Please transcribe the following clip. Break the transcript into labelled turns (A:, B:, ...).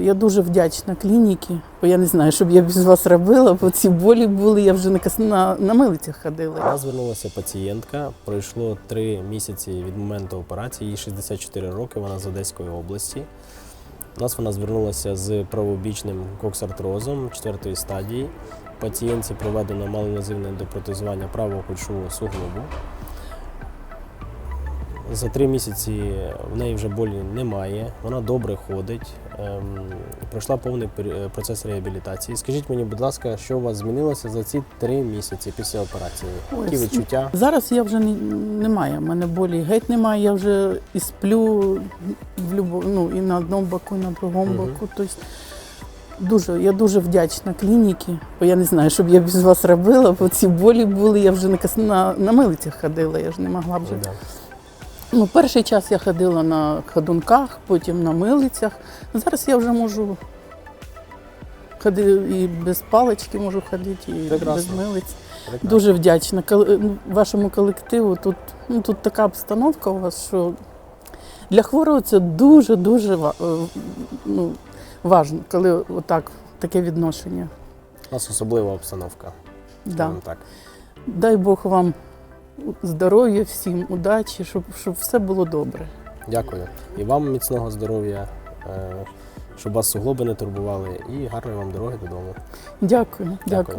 A: Я дуже вдячна клініці, бо я не знаю, що б я без вас робила, бо ці болі були, я вже на, на, милицях ходила.
B: нас звернулася пацієнтка. Пройшло три місяці від моменту операції. Їй 64 роки. Вона з Одеської області. У нас вона звернулася з правобічним коксартрозом четвертої стадії. Пацієнтці проведено малоінвазивне депротезування правого кульшового суглобу. За три місяці в неї вже болі немає, вона добре ходить, ем, пройшла повний пер- процес реабілітації. Скажіть мені, будь ласка, що у вас змінилося за ці три місяці після операції?
A: Ой,
B: Які відчуття?
A: Зараз я вже не, немає, в мене болі геть немає, я вже і сплю в любо, ну, і на одному боку, і на другому
B: Мгм.
A: боку. Тобто, дуже, я дуже вдячна клініці, бо я не знаю, що б я без вас робила, бо ці болі були, я вже на, на, на милицях ходила, я ж не могла вже. Ну, перший час я ходила на ходунках, потім на милицях. Зараз я вже можу ходити і без палички можу ходити, і
B: Прекрасно.
A: без милиць.
B: Прекрасно.
A: Дуже вдячна вашому колективу. Тут, ну, тут така обстановка у вас, що для хворого це дуже-дуже е, ну, важно, коли отак таке відношення.
B: У нас особлива обстановка.
A: Да.
B: так.
A: Дай Бог вам здоров'я, всім удачі, щоб, щоб все було добре.
B: Дякую. І вам міцного здоров'я, е, щоб вас суглоби не турбували, і гарної вам дороги додому.
A: Дякую, дякую.